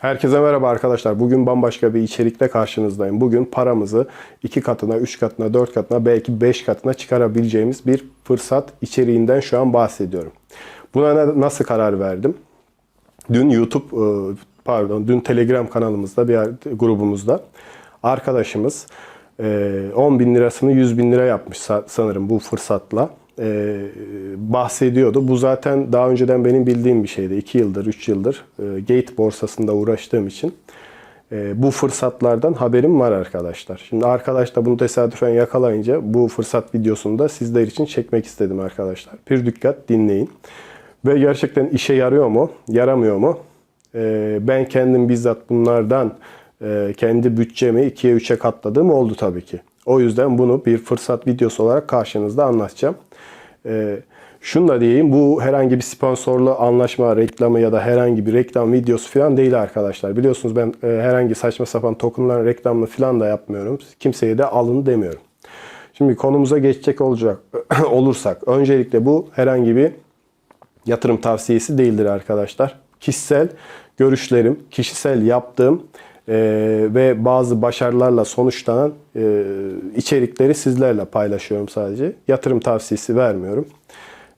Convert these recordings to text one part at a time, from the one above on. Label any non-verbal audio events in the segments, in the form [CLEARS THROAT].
Herkese merhaba arkadaşlar. Bugün bambaşka bir içerikte karşınızdayım. Bugün paramızı iki katına, üç katına, dört katına, belki beş katına çıkarabileceğimiz bir fırsat içeriğinden şu an bahsediyorum. Buna na- nasıl karar verdim? Dün YouTube, e, pardon, dün Telegram kanalımızda, bir grubumuzda arkadaşımız e, 10 bin lirasını 100 bin lira yapmış sa- sanırım bu fırsatla e, bahsediyordu. Bu zaten daha önceden benim bildiğim bir şeydi. 2 yıldır, 3 yıldır e, Gate borsasında uğraştığım için e, bu fırsatlardan haberim var arkadaşlar. Şimdi arkadaş da bunu tesadüfen yakalayınca bu fırsat videosunu da sizler için çekmek istedim arkadaşlar. Bir dikkat dinleyin. Ve gerçekten işe yarıyor mu, yaramıyor mu? E, ben kendim bizzat bunlardan e, kendi bütçemi 2'ye 3'e katladığım oldu tabii ki. O yüzden bunu bir fırsat videosu olarak karşınızda anlatacağım. Ee, şunu da diyeyim bu herhangi bir sponsorlu anlaşma, reklamı ya da herhangi bir reklam videosu falan değil arkadaşlar. Biliyorsunuz ben e, herhangi saçma sapan tokenların reklamını falan da yapmıyorum. Kimseye de alın demiyorum. Şimdi konumuza geçecek olacak [CLEARS THROAT] olursak öncelikle bu herhangi bir yatırım tavsiyesi değildir arkadaşlar. Kişisel görüşlerim, kişisel yaptığım e, ve bazı başarılarla sonuçlanan e, içerikleri sizlerle paylaşıyorum sadece. Yatırım tavsiyesi vermiyorum.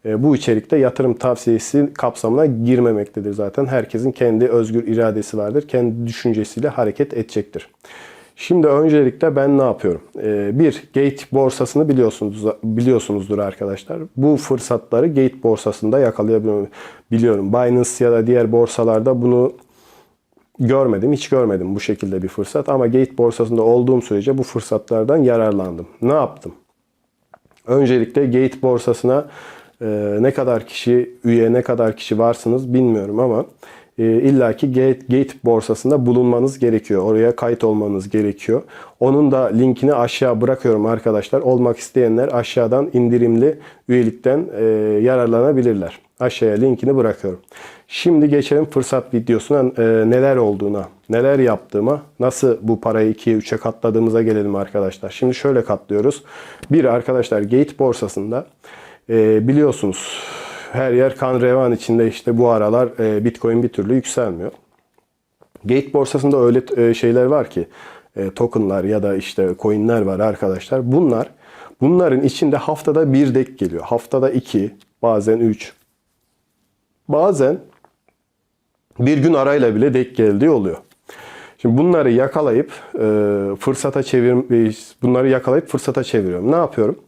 E, bu içerikte yatırım tavsiyesi kapsamına girmemektedir zaten. Herkesin kendi özgür iradesi vardır. Kendi düşüncesiyle hareket edecektir. Şimdi öncelikle ben ne yapıyorum? Ee, bir, Gate borsasını biliyorsunuz biliyorsunuzdur arkadaşlar. Bu fırsatları Gate borsasında yakalayabiliyorum. Biliyorum. Binance ya da diğer borsalarda bunu görmedim. Hiç görmedim bu şekilde bir fırsat. Ama Gate borsasında olduğum sürece bu fırsatlardan yararlandım. Ne yaptım? Öncelikle Gate borsasına e, ne kadar kişi üye, ne kadar kişi varsınız bilmiyorum ama e, illaki Gate, Gate borsasında bulunmanız gerekiyor. Oraya kayıt olmanız gerekiyor. Onun da linkini aşağı bırakıyorum arkadaşlar. Olmak isteyenler aşağıdan indirimli üyelikten e, yararlanabilirler. Aşağıya linkini bırakıyorum. Şimdi geçelim fırsat videosuna e, neler olduğuna, neler yaptığıma, nasıl bu parayı 2'ye 3'e katladığımıza gelelim arkadaşlar. Şimdi şöyle katlıyoruz. Bir arkadaşlar Gate borsasında e, biliyorsunuz her yer kan revan içinde işte bu aralar e, Bitcoin bir türlü yükselmiyor. Gate borsasında öyle e, şeyler var ki e, tokenlar ya da işte coinler var arkadaşlar. Bunlar bunların içinde haftada bir dek geliyor. Haftada iki, bazen üç, bazen bir gün arayla bile dek geldiği oluyor. Şimdi bunları yakalayıp e, fırsata çevir e, bunları yakalayıp fırsata çeviriyorum. Ne yapıyorum?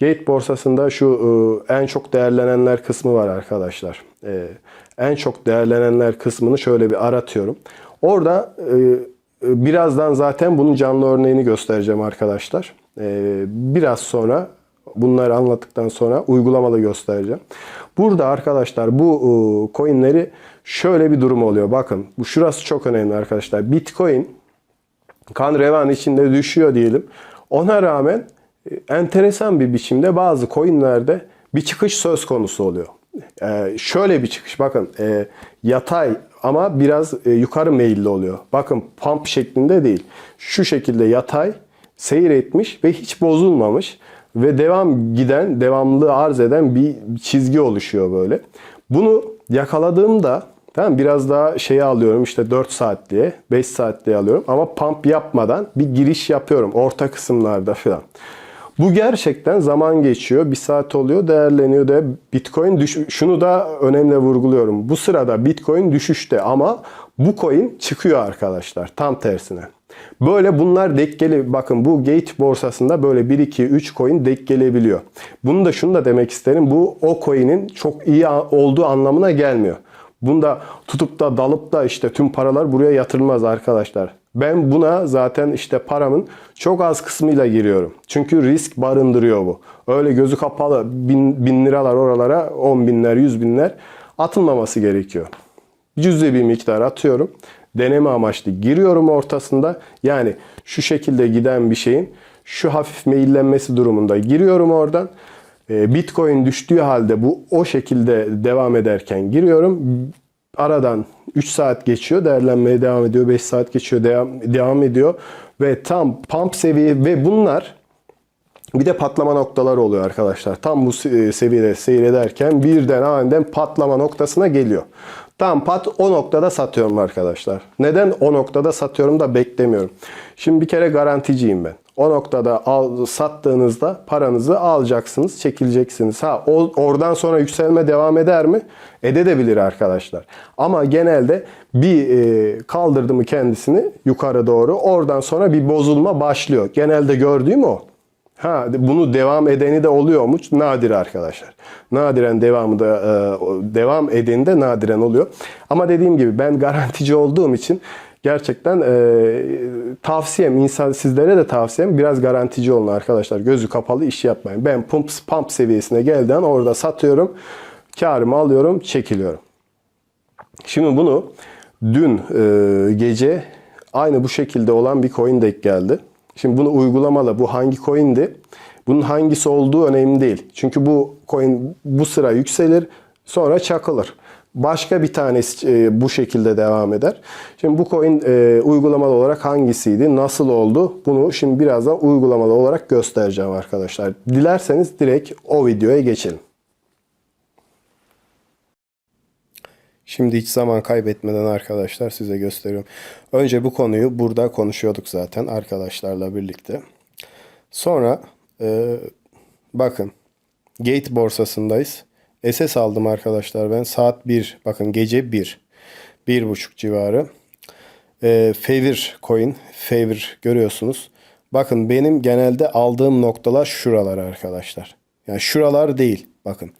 Gate borsasında şu e, en çok değerlenenler kısmı var arkadaşlar. E, en çok değerlenenler kısmını şöyle bir aratıyorum. Orada e, e, birazdan zaten bunun canlı örneğini göstereceğim arkadaşlar. E, biraz sonra bunları anlattıktan sonra uygulamada göstereceğim. Burada arkadaşlar bu e, coinleri şöyle bir durum oluyor. Bakın bu şurası çok önemli arkadaşlar. Bitcoin kan revan içinde düşüyor diyelim. Ona rağmen e, enteresan bir biçimde bazı coinlerde bir çıkış söz konusu oluyor. Ee, şöyle bir çıkış bakın e, yatay ama biraz e, yukarı meyilli oluyor. Bakın pump şeklinde değil. Şu şekilde yatay seyir etmiş ve hiç bozulmamış ve devam giden, devamlı arz eden bir çizgi oluşuyor böyle. Bunu yakaladığımda tamam biraz daha şeyi alıyorum işte 4 saat diye, 5 saat diye alıyorum ama pump yapmadan bir giriş yapıyorum orta kısımlarda falan. Bu gerçekten zaman geçiyor. Bir saat oluyor değerleniyor da Bitcoin düş şunu da önemli vurguluyorum. Bu sırada Bitcoin düşüşte ama bu coin çıkıyor arkadaşlar tam tersine. Böyle bunlar denk gele bakın bu Gate borsasında böyle 1 2 3 coin denk gelebiliyor. Bunu da şunu da demek isterim. Bu o coin'in çok iyi olduğu anlamına gelmiyor. Bunda tutup da dalıp da işte tüm paralar buraya yatırılmaz arkadaşlar. Ben buna zaten işte paramın çok az kısmıyla giriyorum. Çünkü risk barındırıyor bu. Öyle gözü kapalı bin, bin liralar oralara 10 binler 100 binler atılmaması gerekiyor. Cüz'i bir miktar atıyorum. Deneme amaçlı giriyorum ortasında. Yani şu şekilde giden bir şeyin şu hafif meyillenmesi durumunda giriyorum oradan. Ee, Bitcoin düştüğü halde bu o şekilde devam ederken giriyorum. Aradan 3 saat geçiyor, değerlenmeye devam ediyor. 5 saat geçiyor, devam, devam ediyor. Ve tam pump seviye ve bunlar bir de patlama noktaları oluyor arkadaşlar. Tam bu seviyede seyrederken birden aniden patlama noktasına geliyor. Tam pat o noktada satıyorum arkadaşlar. Neden o noktada satıyorum da beklemiyorum. Şimdi bir kere garanticiyim ben. O noktada al, sattığınızda paranızı alacaksınız, çekileceksiniz. Ha o, oradan sonra yükselme devam eder mi? Edebilir arkadaşlar. Ama genelde bir e, kaldırdı mı kendisini yukarı doğru oradan sonra bir bozulma başlıyor. Genelde gördüğüm o. Ha bunu devam edeni de oluyor mu? Nadir arkadaşlar. Nadiren devamı da e, devam edeni de nadiren oluyor. Ama dediğim gibi ben garantici olduğum için gerçekten e, tavsiyem insan sizlere de tavsiyem biraz garantici olun arkadaşlar. Gözü kapalı iş yapmayın. Ben pump pump seviyesine geldiğinde orada satıyorum. Karımı alıyorum, çekiliyorum. Şimdi bunu dün e, gece aynı bu şekilde olan bir coin denk geldi. Şimdi bunu uygulamalı. Bu hangi coin'di? Bunun hangisi olduğu önemli değil. Çünkü bu coin bu sıra yükselir, sonra çakılır. Başka bir tanesi e, bu şekilde devam eder. Şimdi bu coin e, uygulamalı olarak hangisiydi? Nasıl oldu? Bunu şimdi birazdan uygulamalı olarak göstereceğim arkadaşlar. Dilerseniz direkt o videoya geçelim. Şimdi hiç zaman kaybetmeden arkadaşlar size gösteriyorum. Önce bu konuyu burada konuşuyorduk zaten arkadaşlarla birlikte. Sonra e, bakın Gate borsasındayız. SS aldım arkadaşlar ben. Saat 1 bakın gece 1. 1.30 civarı. E, Favor coin. Favor görüyorsunuz. Bakın benim genelde aldığım noktalar şuralar arkadaşlar. Yani şuralar değil. Bakın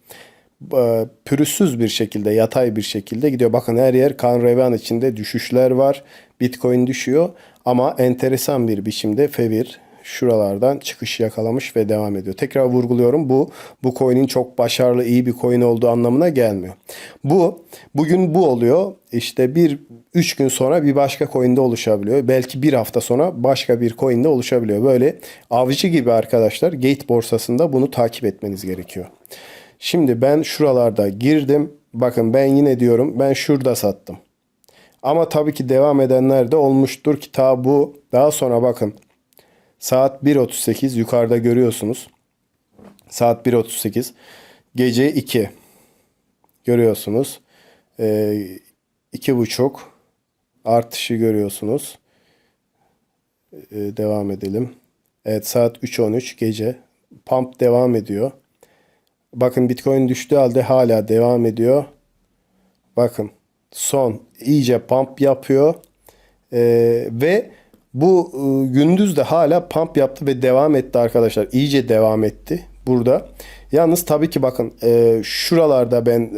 e, pürüzsüz bir şekilde, yatay bir şekilde gidiyor. Bakın her yer kan revan içinde düşüşler var. Bitcoin düşüyor ama enteresan bir biçimde Fevir şuralardan çıkış yakalamış ve devam ediyor. Tekrar vurguluyorum bu bu coin'in çok başarılı iyi bir coin olduğu anlamına gelmiyor. Bu bugün bu oluyor. İşte bir 3 gün sonra bir başka coin'de oluşabiliyor. Belki bir hafta sonra başka bir coin'de oluşabiliyor. Böyle avcı gibi arkadaşlar Gate borsasında bunu takip etmeniz gerekiyor. Şimdi ben şuralarda girdim. Bakın ben yine diyorum ben şurada sattım. Ama tabii ki devam edenler de olmuştur ki ta bu daha sonra bakın saat 1.38 yukarıda görüyorsunuz. Saat 1.38 gece 2 görüyorsunuz. Ee, iki buçuk artışı görüyorsunuz. Ee, devam edelim. Evet saat 3.13 gece pump devam ediyor. Bakın Bitcoin düştüğü halde hala devam ediyor. Bakın son iyice pump yapıyor. Ee, ve bu e, gündüz de hala pump yaptı ve devam etti arkadaşlar. İyice devam etti burada. Yalnız tabii ki bakın e, şuralarda ben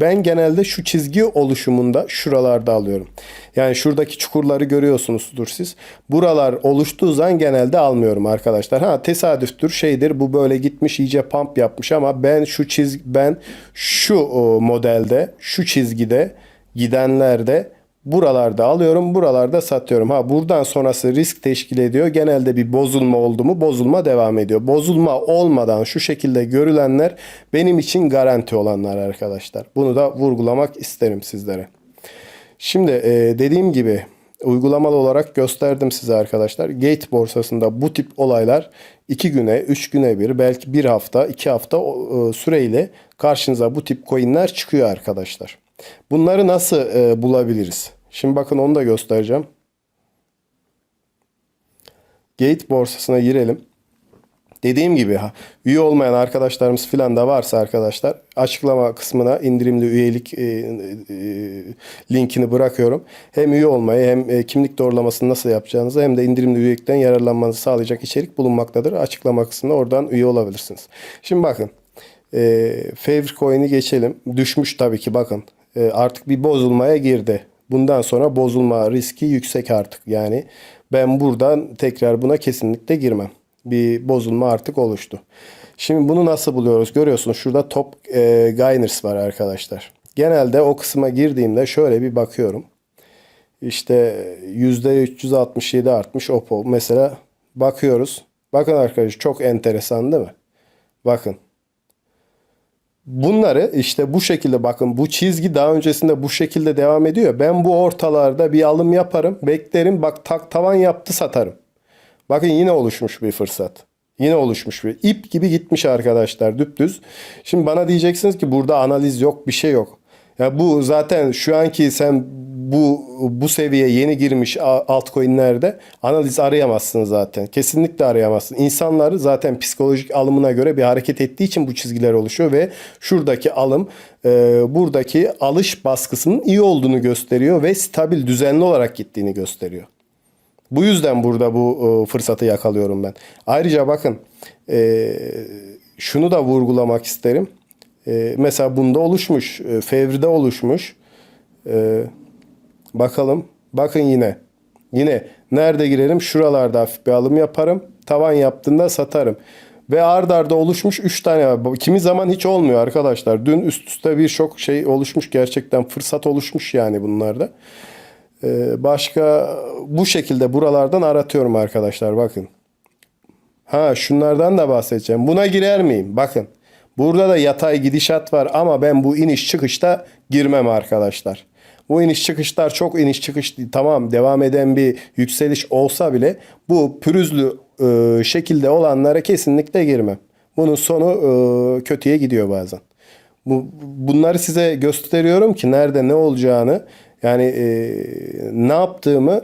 ben genelde şu çizgi oluşumunda şuralarda alıyorum. Yani şuradaki çukurları görüyorsunuzdur siz. Buralar oluştuğu zaman genelde almıyorum arkadaşlar. Ha tesadüftür şeydir bu böyle gitmiş iyice pump yapmış ama ben şu çiz ben şu o, modelde şu çizgide gidenlerde buralarda alıyorum, buralarda satıyorum. Ha buradan sonrası risk teşkil ediyor. Genelde bir bozulma oldu mu bozulma devam ediyor. Bozulma olmadan şu şekilde görülenler benim için garanti olanlar arkadaşlar. Bunu da vurgulamak isterim sizlere. Şimdi e, dediğim gibi uygulamalı olarak gösterdim size arkadaşlar. Gate borsasında bu tip olaylar 2 güne, 3 güne bir, belki 1 hafta, 2 hafta e, süreyle karşınıza bu tip coinler çıkıyor arkadaşlar. Bunları nasıl e, bulabiliriz? Şimdi bakın onu da göstereceğim. Gate borsasına girelim. Dediğim gibi üye olmayan arkadaşlarımız filan da varsa arkadaşlar açıklama kısmına indirimli üyelik e, e, linkini bırakıyorum. Hem üye olmayı hem e, kimlik doğrulamasını nasıl yapacağınızı hem de indirimli üyelikten yararlanmanızı sağlayacak içerik bulunmaktadır. Açıklama kısmına oradan üye olabilirsiniz. Şimdi bakın e, Favor Coin'i geçelim. Düşmüş tabii ki bakın. E, artık bir bozulmaya girdi. Bundan sonra bozulma riski yüksek artık. Yani ben buradan tekrar buna kesinlikle girmem. Bir bozulma artık oluştu. Şimdi bunu nasıl buluyoruz? Görüyorsunuz şurada top e, gainers var arkadaşlar. Genelde o kısma girdiğimde şöyle bir bakıyorum. İşte %367 artmış OPPO. Mesela bakıyoruz. Bakın arkadaşlar çok enteresan değil mi? Bakın Bunları işte bu şekilde bakın bu çizgi daha öncesinde bu şekilde devam ediyor. Ben bu ortalarda bir alım yaparım. Beklerim bak tak tavan yaptı satarım. Bakın yine oluşmuş bir fırsat. Yine oluşmuş bir ip gibi gitmiş arkadaşlar düptüz. Şimdi bana diyeceksiniz ki burada analiz yok bir şey yok. Ya bu zaten şu anki sen bu bu seviye yeni girmiş altcoin'lerde analiz arayamazsın zaten. Kesinlikle arayamazsın. İnsanlar zaten psikolojik alımına göre bir hareket ettiği için bu çizgiler oluşuyor ve şuradaki alım e, buradaki alış baskısının iyi olduğunu gösteriyor ve stabil düzenli olarak gittiğini gösteriyor. Bu yüzden burada bu e, fırsatı yakalıyorum ben. Ayrıca bakın e, şunu da vurgulamak isterim. E, mesela bunda oluşmuş, e, Fevri'de oluşmuş. E, bakalım, bakın yine. Yine nerede girerim? Şuralarda hafif bir alım yaparım. Tavan yaptığında satarım. Ve ard arda oluşmuş 3 tane Kimi zaman hiç olmuyor arkadaşlar. Dün üst üste birçok şey oluşmuş. Gerçekten fırsat oluşmuş yani bunlarda. Ee, başka bu şekilde buralardan aratıyorum arkadaşlar bakın. Ha şunlardan da bahsedeceğim. Buna girer miyim? Bakın. Burada da yatay gidişat var ama ben bu iniş çıkışta girmem arkadaşlar. Bu iniş çıkışlar çok iniş çıkış. Tamam devam eden bir yükseliş olsa bile bu pürüzlü e, şekilde olanlara kesinlikle girmem. Bunun sonu e, kötüye gidiyor bazen. Bu, bunları size gösteriyorum ki nerede ne olacağını yani e, ne yaptığımı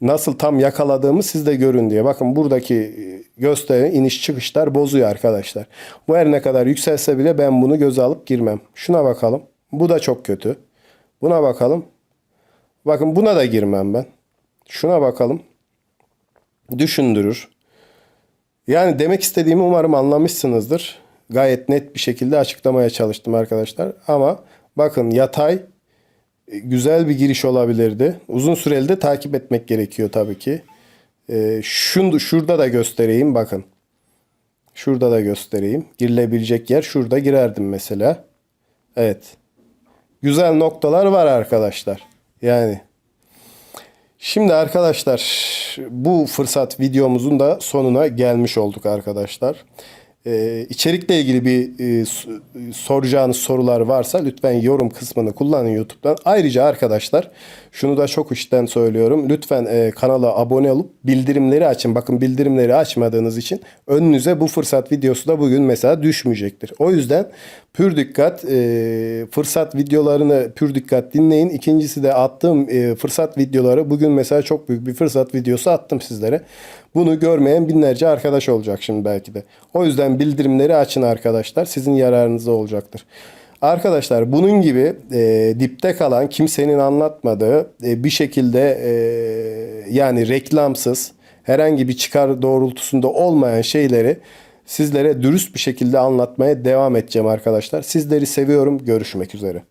nasıl tam yakaladığımı siz de görün diye. Bakın buradaki gösteri iniş çıkışlar bozuyor arkadaşlar. Bu her ne kadar yükselse bile ben bunu göze alıp girmem. Şuna bakalım. Bu da çok kötü. Buna bakalım. Bakın buna da girmem ben. Şuna bakalım. Düşündürür. Yani demek istediğimi umarım anlamışsınızdır. Gayet net bir şekilde açıklamaya çalıştım arkadaşlar. Ama bakın yatay e, güzel bir giriş olabilirdi. Uzun süreli de takip etmek gerekiyor tabii ki. Ee, şunu, şurada da göstereyim bakın. Şurada da göstereyim. Girilebilecek yer şurada girerdim mesela. Evet. Güzel noktalar var arkadaşlar. Yani Şimdi arkadaşlar bu fırsat videomuzun da sonuna gelmiş olduk arkadaşlar. Ee, içerikle ilgili bir e, soracağınız sorular varsa lütfen yorum kısmını kullanın YouTube'dan. Ayrıca arkadaşlar şunu da çok işten söylüyorum. Lütfen e, kanala abone olup bildirimleri açın. Bakın bildirimleri açmadığınız için önünüze bu fırsat videosu da bugün mesela düşmeyecektir. O yüzden pür dikkat e, fırsat videolarını pür dikkat dinleyin. İkincisi de attığım e, fırsat videoları bugün mesela çok büyük bir fırsat videosu attım sizlere. Bunu görmeyen binlerce arkadaş olacak şimdi belki de. O yüzden bildirimleri açın arkadaşlar. Sizin yararınıza olacaktır. Arkadaşlar bunun gibi e, dipte kalan kimsenin anlatmadığı e, bir şekilde e, yani reklamsız herhangi bir çıkar doğrultusunda olmayan şeyleri sizlere dürüst bir şekilde anlatmaya devam edeceğim arkadaşlar. Sizleri seviyorum. Görüşmek üzere.